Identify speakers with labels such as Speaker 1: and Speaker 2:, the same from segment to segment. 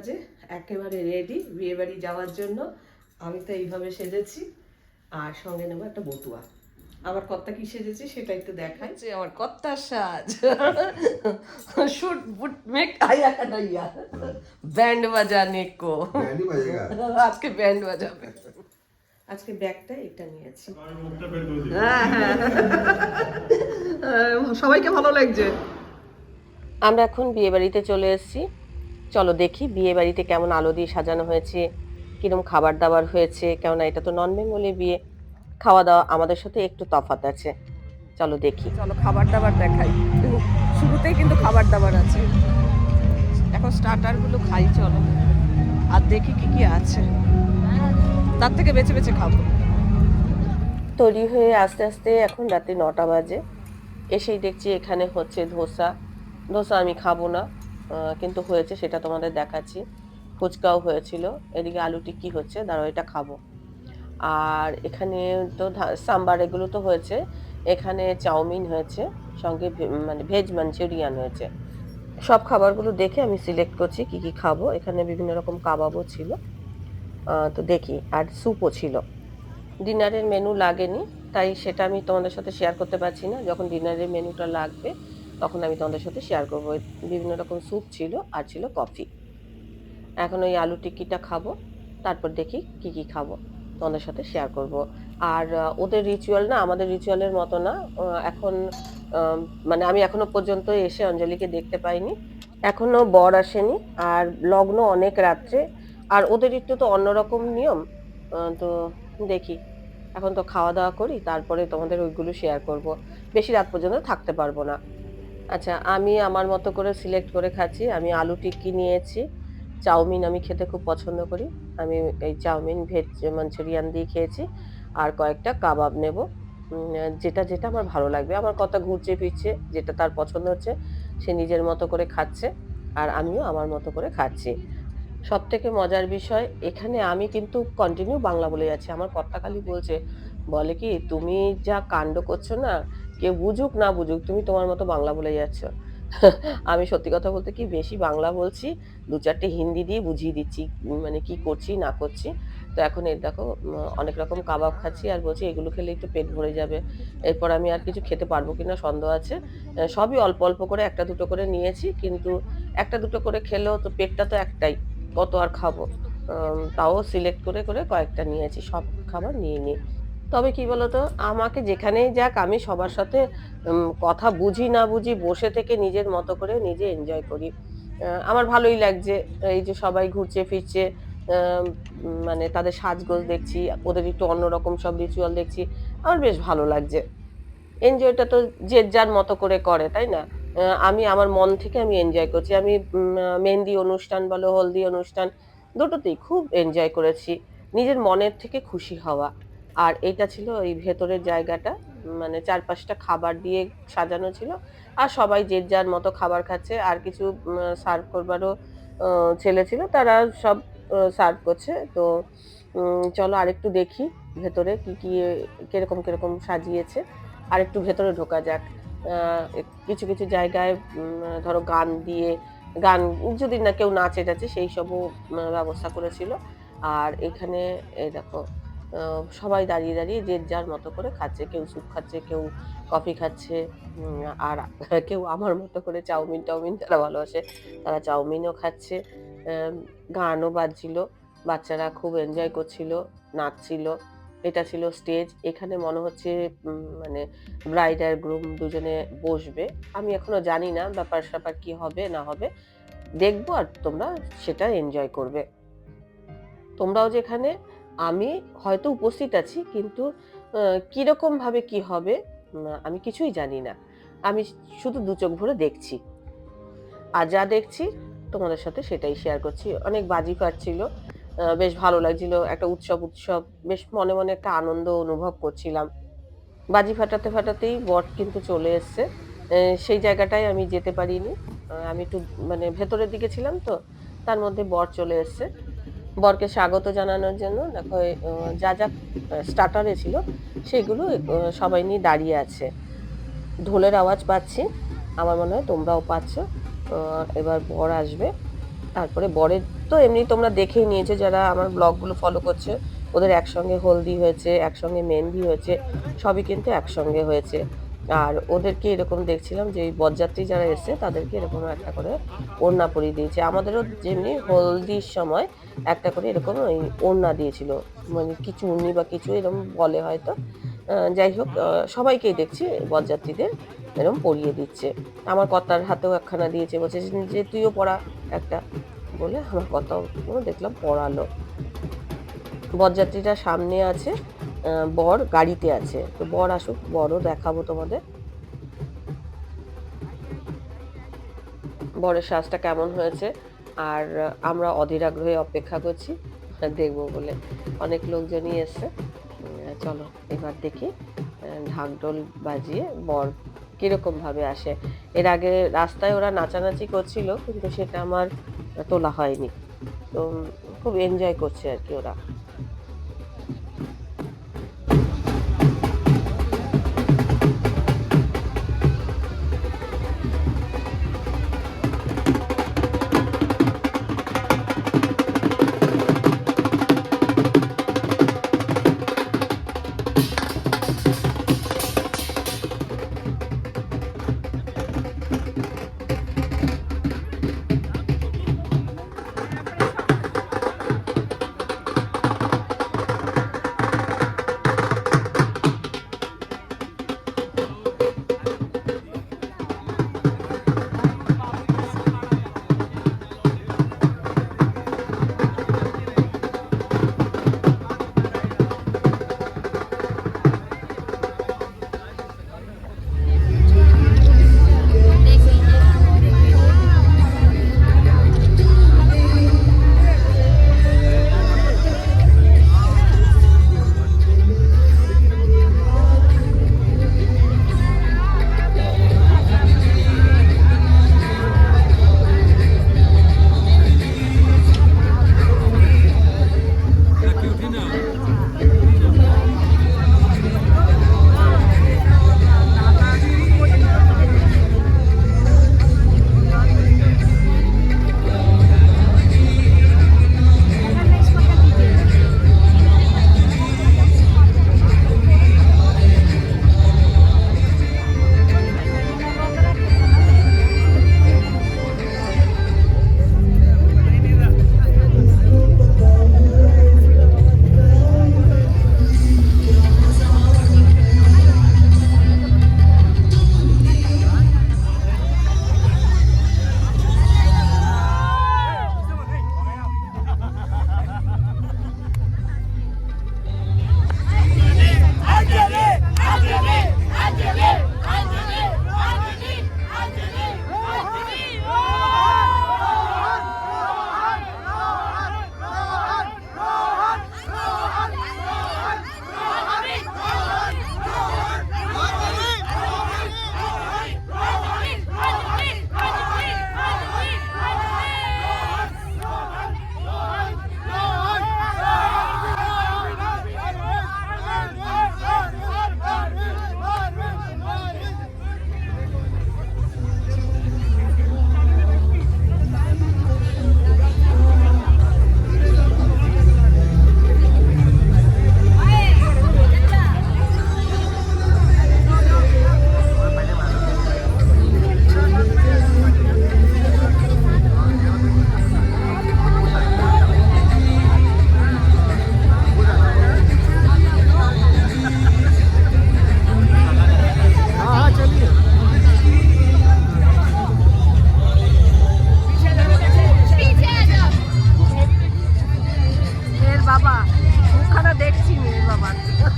Speaker 1: বাজে একেবারে রেডি বিয়ে বাড়ি যাওয়ার জন্য। আমি তো এইভাবে সেজেছি আর সঙ্গে নেব একটা বটুয়া। আমার কর্তা কি সেজেছে সেটা একটু দেখাই। যে আমার কর্তার সাজ। শুট বুট মেক আয়া কাটাইয়া ব্যান্ড বাজানে কো।
Speaker 2: ব্যান্ডই
Speaker 1: আজকে ব্যান্ড বাজাবে। আজকে ব্যাগটা এটা নিয়েছি। হ্যাঁ, হ্যাঁ। সবাইকে ভালো লাগছে। আমরা এখন বিয়ে বাড়িতে চলে এসেছি। চলো দেখি বিয়ে বাড়িতে কেমন আলো দিয়ে সাজানো হয়েছে কীরকম খাবার দাবার হয়েছে কেননা এটা তো নন বেঙ্গলি বিয়ে। খাওয়া দাওয়া আমাদের সাথে একটু তফাৎ আছে। চলো দেখি। চলো খাবার দাবার দেখাই। শুরুতেই কিন্তু খাবার দাবার আছে। এখন স্টার্টারগুলো খাই চলো। আর দেখি কি কি আছে। তার থেকে বেছে বেছে খাব। তৈরি হয়ে আস্তে আস্তে এখন রাতে নটা বাজে। এসেই দেখছি এখানে হচ্ছে ধোসা। ধোসা আমি খাব না। কিন্তু হয়েছে, সেটা তোমাদের দেখাচ্ছি। ফুচকাও হয়েছিল। এদিকে আলু টিক্কি হচ্ছে, দাঁড়াও এটা খাব। আর এখানে তো সাম্বার এগুলো তো হয়েছে। এখানে চাউমিন হয়েছে, সঙ্গে মানে ভেজ মাঞ্চুরিয়ান হয়েছে। সব খাবারগুলো দেখে আমি সিলেক্ট করছি কি কি খাব। এখানে বিভিন্ন রকম কাবাবও ছিল। তো দেখি। আর স্যুপও ছিল। ডিনারের মেনু লাগেনি, তাই সেটা আমি তোমাদের সাথে শেয়ার করতে পারছি না। যখন ডিনারের মেনুটা লাগবে তখন আমি তোমাদের সাথে শেয়ার করব। বিভিন্ন রকম স্যুপ ছিল আর ছিল কফি এখন ওই আলু টিক্কিটা খাব, তারপর দেখি কি কি খাব, তোমাদের সাথে শেয়ার করব। আর ওদের রিচুয়াল না, আমাদের রিচুয়ালের মতো না। এখন মানে আমি এখনও পর্যন্ত এসে অঞ্জলিকে দেখতে পাইনি। এখনও বর আসেনি, আর লগ্ন অনেক রাত্রে। আর ওদের একটু তো অন্যরকম নিয়ম। তো দেখি। এখন তো খাওয়া দাওয়া করি, তারপরে তোমাদের ওইগুলো শেয়ার করব। বেশি রাত পর্যন্ত থাকতে পারব না। আচ্ছা আমি আমার মতো করে সিলেক্ট করে খাচ্ছি। আমি আলু টিক্কি নিয়েছি। চাউমিন আমি খেতে খুব পছন্দ করি। আমি এই চাউমিন, ভেজ, মাঞ্চুরিয়ান দিয়ে খেয়েছি। আর কয়েকটা কাবাব নেব। যেটা যেটা আমার ভালো লাগবে। আমার কথা ঘুরছে, ফিরছে, যেটা তার পছন্দ হচ্ছে, সে নিজের মতো করে খাচ্ছে আর আমিও আমার মতো করে খাচ্ছি। সব থেকে মজার বিষয়, এখানে আমি কিন্তু কন্টিনিউ বাংলা বলে যাচ্ছি। আমার কর্তা খালি বলছে, বলে কি, তুমি যা কাণ্ড করছ না কেউ বুঝুক না বুঝুক, তুমি তোমার মতো বাংলা বলে যাচ্ছ। আমি সত্যি কথা বলতে কি বেশি বাংলা বলছি, দু চারটে হিন্দি দিয়ে বুঝিয়ে দিচ্ছি মানে কি করছি, না করছি। তো এখন এর দেখো অনেক রকম কাবাব খাচ্ছি আর বলছি এগুলো খেলে একটু পেট ভরে যাবে। এরপর আমি আর কিছু খেতে পারব কিনা সন্দেহ আছে। সবই অল্প অল্প করে একটা দুটো করে নিয়েছি, কিন্তু একটা দুটো করে খেলেও তো পেটটা তো একটাই, কত আর খাব। তাও সিলেক্ট করে করে কয়েকটা নিয়েছি, সব খাবার নিয়ে নিই। তবে কি বলতো, আমাকে যেখানেই যাক আমি সবার সাথে কথা বুঝি না বুঝি বসে থেকে নিজের মতো করে নিজে এনজয় করি। আমার ভালোই লাগছে, এই যে সবাই ঘুরছে, ফিরছে মানে তাদের সাজগোজ দেখছি, ওদের একটু অন্যরকম সব রিচুয়াল দেখছি, আমার বেশ ভালো লাগছে। এনজয়টা তো যে যার মতো করে করে, তাই না? আমি আমার মন থেকে আমি এনজয় করছি। আমি মেহেন্দি অনুষ্ঠান বলো, হলদি অনুষ্ঠান, দুটোতেই খুব এনজয় করেছি। নিজের মনের থেকে খুশি হওয়া। আর এটা ছিল এই ভেতরের জায়গাটা মানে চারপাশটা খাবার দিয়ে সাজানো ছিল। আর সবাই যে যার মতো খাবার খাচ্ছে, আর কিছু সার্ভ করবারও ছেলে ছিল, তারা সব সার্ভ করছে। তো চলো আরেকটু দেখি ভেতরে কি কি, কীরকম কীরকম সাজিয়েছে। আর একটু ভেতরে ঢোকা যাক। কিছু কিছু জায়গায় ধরো গান দিয়ে, গান যদি না কেউ নাচে টাচে সেই সবও ব্যবস্থা করেছিল। আর এখানে, এই দেখো সবাই দাঁড়িয়ে দাঁড়িয়ে যে যার মতো করে খাচ্ছে। কেউ স্যুপ খাচ্ছে, কেউ কফি খাচ্ছে আর কেউ আমার মতো করে চাউমিন টাউমিন যারা ভালোবাসে, তারা চাউমিনও খাচ্ছে। গানও বাজছিল, বাচ্চারা খুব এনজয় করছিল, নাচছিল। এটা ছিল স্টেজ এখানে মনে হচ্ছে মানে ব্রাইড আর গ্রুম দুজনে বসবে। আমি এখনও জানি না ব্যাপার স্যাপার কি হবে, না হবে। দেখব আর তোমরা সেটা এনজয় করবে। তোমরাও যেখানে আমি হয়তো উপস্থিত আছি, কিন্তু কীরকমভাবে কীরকম কি হবে আমি কিছুই জানি না। আমি শুধু দু চোখ ভরে দেখছি। আর যা দেখছি, তোমাদের সাথে সেটাই শেয়ার করছি। অনেক বাজি ফাটছিল বেশ ভালো লাগছিল, একটা উৎসব উৎসব, বেশ মনে মনে একটা আনন্দ অনুভব করছিলাম। বাজি ফাটাতে ফাটাতেই বট কিন্তু চলে এসছে। সেই জায়গাটায় আমি যেতে পারিনি। আমি একটু মানে ভেতরের দিকে ছিলাম তো, তার মধ্যে বর চলে এসছে। বরকে স্বাগত জানানোর জন্য, দেখো যা যা স্টার্টারে ছিল, সেগুলো সবাই নিয়ে দাঁড়িয়ে আছে। ঢোলের আওয়াজ পাচ্ছি, আমার মনে হয় তোমরাও পাচ্ছ। এবার বর আসবে। তারপরে বরের তো এমনি তোমরা দেখেই নিয়েছো, যারা আমার ব্লগগুলো ফলো করছে, ওদের একসঙ্গে হলদি হয়েছে, একসঙ্গে মেহেন্দি হয়েছে, সবই কিন্তু একসঙ্গে হয়েছে। আর ওদেরকে এরকম দেখছিলাম যে এই বরযাত্রী যারা এসছে, তাদেরকে এরকম একটা করে ওড়না পরিয়ে দিয়েছে। আমাদেরও যেমনি হলদির সময় একটা করে এরকম ওই ওড়না দিয়েছিল। মানে কিছু উন্নি বা কিছু এরকম বলে হয়তো। যাই হোক সবাইকেই দেখছি বরযাত্রীদের এরকম পরিয়ে দিচ্ছে। আমার কর্তার হাতেও একখানা দিয়েছে, বলছে যে তুইও পড়া একটা। বলে আমার কথাও দেখলাম পড়ালো। বরযাত্রীটা সামনে আছে। বর গাড়িতে আছে। তো বর আসুক, বরও দেখাবো তোমাদের। বরের সাজটা কেমন হয়েছে? আর আমরা অধীর আগ্রহে অপেক্ষা করছি, দেখব বলে। অনেক লোকজনই এসছে। চলো, এবার দেখি ঢাকঢোল বাজিয়ে বর কীরকম ভাবে আসে। এর আগে রাস্তায় ওরা নাচানাচি করছিল, কিন্তু সেটা আমার তোলা হয়নি। তো খুব এনজয় করছে আর কি ওরা।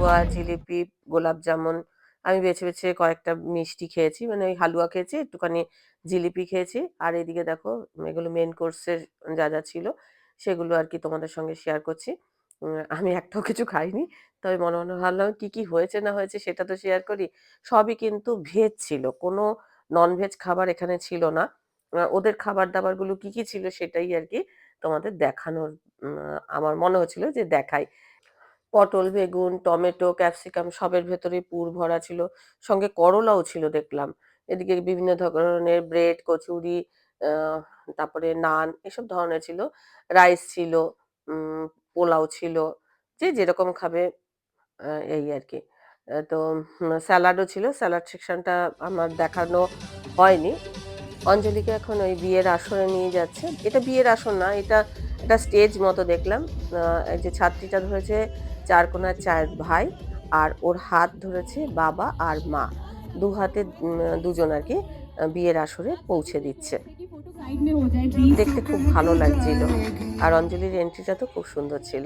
Speaker 1: হালুয়া, জিলিপি, গোলাপ জামুন। আমি বেছে বেছে কয়েকটা মিষ্টি খেয়েছি মানে ওই হালুয়া খেয়েছি, একটুখানি জিলিপি খেয়েছি। আর এদিকে দেখো, এগুলো মেন কোর্সের যা যা ছিল, সেগুলো আর কি তোমাদের সঙ্গে শেয়ার করছি। আমি একটাও কিছু খাইনি, তবে মনে মনে ভাবলাম কি কি হয়েছে না হয়েছে সেটা তো শেয়ার করি। সবই কিন্তু ভেজ ছিল, কোনো নন ভেজ খাবার এখানে ছিল না। ওদের খাবার দাবারগুলো কি কি ছিল সেটাই আর কি তোমাদের দেখানোর আমার মনে হচ্ছিল যে দেখাই। পটল, বেগুন, টমেটো, ক্যাপসিকাম সবের ভেতরে পুর ভরা ছিল। সঙ্গে করলাও ছিল দেখলাম। এদিকে বিভিন্ন ধরনের ব্রেড, কচুরি তারপরে নান এসব ধরনের ছিল। রাইস ছিল পোলাও ছিল, যে যেরকম খাবে এই আর কি। তো স্যালাডও ছিল। স্যালাড সেকশনটা আমার দেখানো হয়নি। অঞ্জলিকে এখন ওই বিয়ের আসরে নিয়ে যাচ্ছে। এটা বিয়ের আসর না, এটা একটা স্টেজ মতো দেখলাম। যে ছাত্রীটা ধরেছে চার কোনার চার ভাই আর ওর হাত ধরেছে বাবা আর মা। দু হাতে দুজন আর কি বিয়ের আসরে পৌঁছে দিচ্ছে। দেখতে খুব ভালো লাগছিল। আর অঞ্জলির এন্ট্রিটা তো খুব সুন্দর ছিল।